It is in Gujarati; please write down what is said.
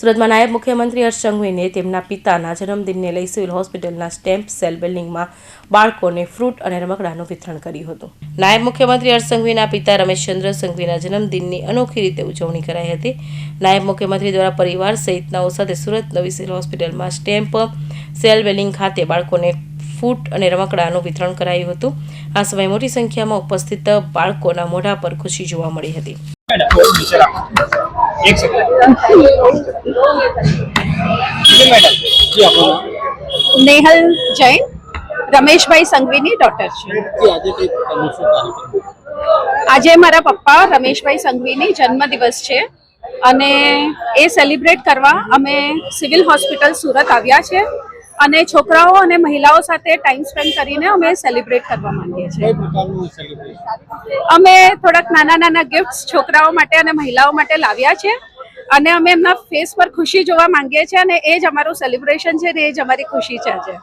સુરતમાં નાયબ મુખ્યમંત્રી હર્ષ સંઘવીને તેમના પિતાના જન્મદિનને લઈ સિવિલ હોસ્પિટલના સ્ટેમ્પ સેલ બિલ્ડિંગમાં બાળકોને ફ્રૂટ અને રમકડાનું વિતરણ કર્યું હતું. નાયબ મુખ્યમંત્રી હર્ષ સંઘવીના પિતા રમેશચંદ્ર સંઘવીના જન્મદિનની અનોખી રીતે ઉજવણી કરાઈ હતી. નાયબ મુખ્યમંત્રી દ્વારા પરિવાર સહિતનાઓ સાથે સુરત નવી સિવિલ હોસ્પિટલમાં સ્ટેમ્પ સેલ બિલ્ડિંગ ખાતે બાળકોને ફૂટ અને રમકડાનું વિતરણ કરાયું હતું. આ સમયે મોટી સંખ્યામાં ઉપસ્થિત બાળકોના મોઢા પર ખુશી જોવા મળી હતી. मैडम नीचे रखो एक सेकंड जी मैडम जी आप નેહલ જૈન રમેશભાઈ સંઘવીની ડોટર છે जी આજે કઈ પ્રકારનું શું કાર્યક્રમ આજે મારા પપ્પા રમેશભાઈ સંઘવીની જન્મદિવસ છે અને એ સેલિબ્રેટ કરવા અમે સિવિલ હોસ્પિટલ સુરત આવ્યા છે અને છોકરાઓ અને મહિલાઓ સાથે ટાઈમ સ્પેન્ડ કરીને અમે સેલિબ્રેટ કરવા માંગીએ છીએ. અમે થોડાક નાના નાના ગિફ્ટ્સ છોકરાઓ માટે અને મહિલાઓ માટે લાવ્યા છે અને અમે એમના ફેસ પર ખુશી જોવા માંગીએ છીએ અને એ જ અમારું સેલિબ્રેશન છે ને એ જ અમારી ખુશી છે આજે.